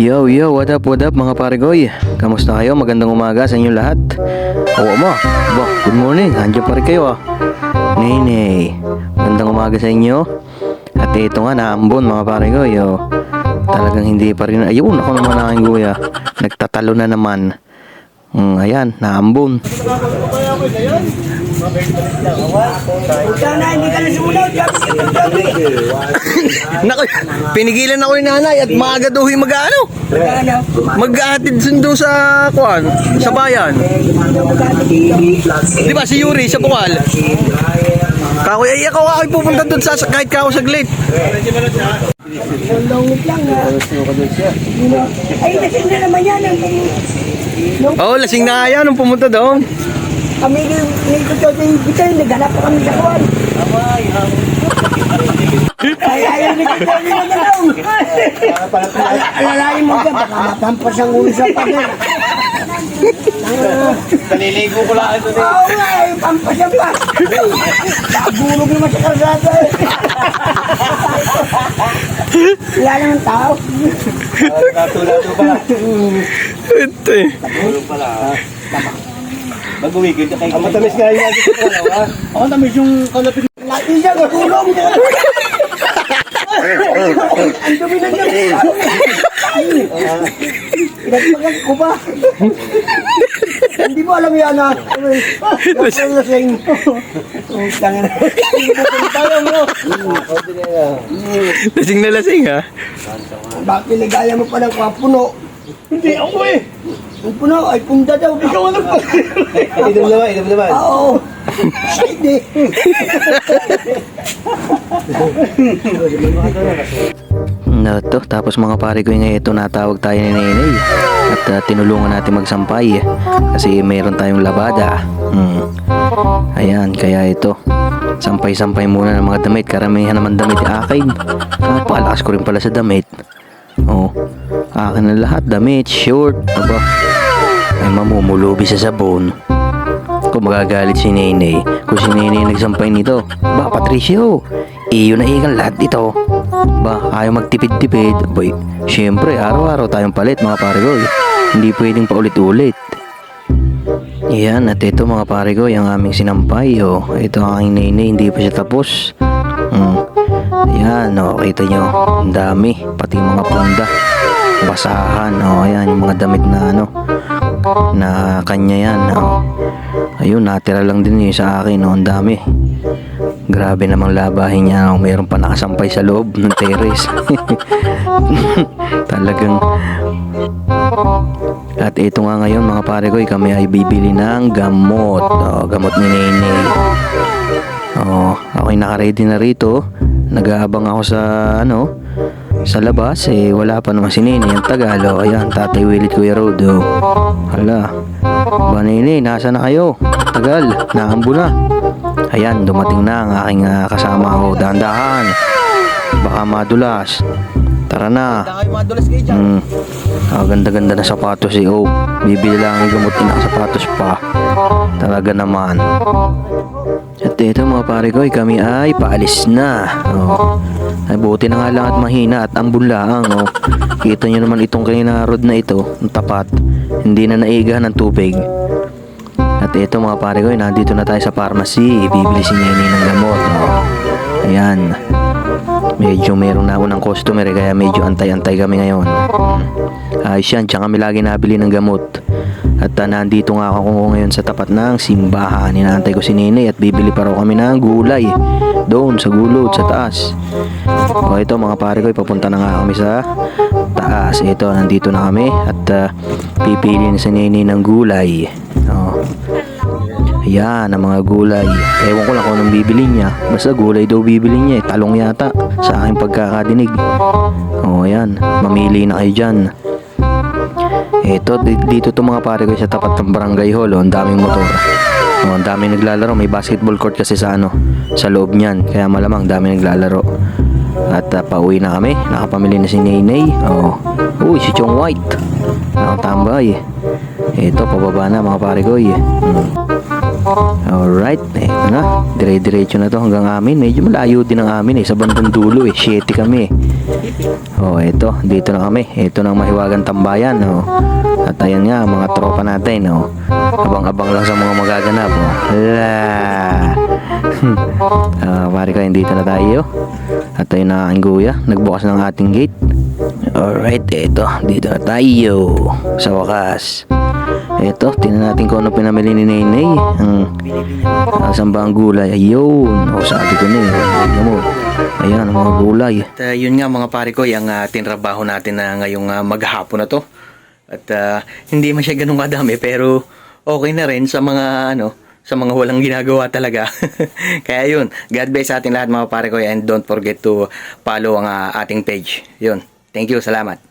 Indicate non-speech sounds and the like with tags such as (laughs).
Yo, yo, what up, what up mga paregoy? Kamusta kayo? Magandang umaga sa inyong lahat. Oo mo, ba, good morning. Andiyan pa rin kayo ah. Nene, magandang umaga sa inyo. At ito nga, naambon mga paregoy. Oh. Talagang hindi pa rin. Ayun, ako naman aking kuya. Nagtatalo na naman. Mm, ayan, naambon. Hindi ka na. Sabi ka na sabi. Naku, pinigilan ako ni nanay at maaga daw yung mag-ano. Ano? Maghahatid sundo sa kuan, sa bayan. Di ba si Yuri sa Bukal? Kako ay ako ako pupunta doon sa kahit kako saglit. Longit lang ha. Ay, lasing na naman yan. Oh, lasing na yan nung pumunta doon. Kami ni ni to yung bitay. Naghanap pa kami sa kuwan. Ay, ayaw ni ko to yung nagalaw. Alalayin mo dyan. Baka matampas ang ulo sa pader. Paliligo ko lang ito. Oo nga, eh, pampas yan pa. Nabulog naman sa kalsada eh. Wala naman tao. Natulado pala. Ito eh. Tulog pala. Mag-weekend ka kayo. Ang matamis nga yung natin sa dalawa. Ang matamis yung kalapit. Nakisa ka tulong. Ang dumi na niya. Pinagpagan ko ba? Hindi mo alam yan ah. Lasing lasing. Ang tanga na. Tayo mo. Lasing na lasing ha. Bakit pinagaya mo pa ng kwa puno? Hindi ako eh. Ang puno ay punda daw. Ikaw ano pa? Idom naman, idom naman. Oo. Hindi. Na to, tapos mga pare ko ngayon ito natawag tayo ni Nenay at uh, tinulungan natin magsampay kasi mayroon tayong labada. Hmm. Ayan, kaya ito. Sampay-sampay muna ng mga damit. Karamihan naman damit akin. Napakalakas ko rin pala sa damit. Oh, akin na lahat. Damit, short, aba. Ay mamumulubi sa sabon. Kung magagalit si Nene, kung si Nene nagsampay nito, ba Patricio, iyo na ikan lahat ito. Ba, ayaw magtipid-tipid. Boy, syempre, araw-araw tayong palit mga pare ko. Hindi pwedeng paulit-ulit. Yan, at ito mga pare ko, yung aming sinampay. Oh. Ito ang aking nene, hindi pa siya tapos. Hmm. Ayan, oh, kita nyo. Ang dami, pati mga punda. Basahan, oh, ayan, yung mga damit na ano, na kanya yan. Oh. Ayun, natira lang din yun sa akin, oh, ang dami. Grabe namang labahin niya. Oh, mayroon pa nakasampay sa loob ng terrace. (laughs) Talagang at ito nga ngayon mga pare ko, eh, kami ay bibili ng gamot. Oh, gamot ni Nene. Oh, ako'y naka-ready na rito. Nag-aabang ako sa ano, sa labas eh wala pa naman si Nene ang Tagalog. Ayan, Tatay Willie Kuya Road. Oh. Hala. Ba Nene, nasa na kayo? Tagal, naambo na. Ayan, dumating na ang aking ah, kasama ko. Dahan-dahan. Baka madulas. Tara na. Hmm. Ah, ganda-ganda na sapatos eh. Oh, bibili lang ang gamot na sapatos pa. Talaga naman. At ito mga pare ko, eh, kami ay paalis na. Oh. Ay buti na nga lang at mahina at ambun lang. Oh. Kita nyo naman itong kanina road na ito, tapat. Hindi na naigahan ng tubig. At ito mga pare ko, eh, nandito na tayo sa pharmacy. Bibili si Nene ng gamot. Oh. Ayan. Medyo meron na ako ng customer eh, kaya medyo antay-antay kami ngayon. Hmm. Ayos yan, tsaka kami lagi nabili ng gamot. At uh, nandito nga ako ngayon sa tapat ng simbahan. Inaantay ko si Nene at bibili pa raw kami ng gulay. Doon sa gulod, sa taas. O ito mga pare ko, papunta na nga kami sa taas. Ito, nandito na kami at uh, pipili na si Nene ng gulay. O. Ayan, ang mga gulay. Ewan ko lang kung anong bibili niya. Basta gulay daw bibili niya eh. Talong yata sa aking pagkakadinig. O, ayan. Mamili na kayo dyan. Ito, di- dito to mga pare ko sa tapat ng barangay hall. Oh, ang daming motor. Oh, ang daming naglalaro. May basketball court kasi sa ano, sa loob niyan. Kaya malamang dami naglalaro. At uh, pauwi na kami. Nakapamili na si Naynay. Oh. Uy, si Chong White. Nakatambay. Ito, pababa na mga pare ko. eh. Hmm. Alright, eto na. Dire-diretso na to hanggang amin. Medyo malayo din ang amin eh. Sa bandang dulo eh. Shitty kami eh. Oh, ito, dito na kami. Ito ng mahiwagang tambayan, oh. At ayan nga, mga tropa natin, oh. Abang-abang lang sa mga magaganap, oh. La. Ah, pare ko, dito na tayo. At ayun na ang guya, nagbukas ng ating gate. Alright, ito, dito na tayo. Sa wakas. Ito, tingnan natin kung ano pinamili ni Nenay. Ang Asan ba gulay? Ayun. O, sabi ko na eh. Tingnan mo. Ayan, ang mga gulay. At uh, yun nga mga pare ko, yung uh, tinrabaho natin na ngayong uh, maghapon na to. At uh, hindi man siya ganun kadami, pero okay na rin sa mga ano, sa mga walang ginagawa talaga. (laughs) Kaya yun, God bless sa ating lahat mga pare ko and don't forget to follow ang uh, ating page. Yun. Thank you, salamat.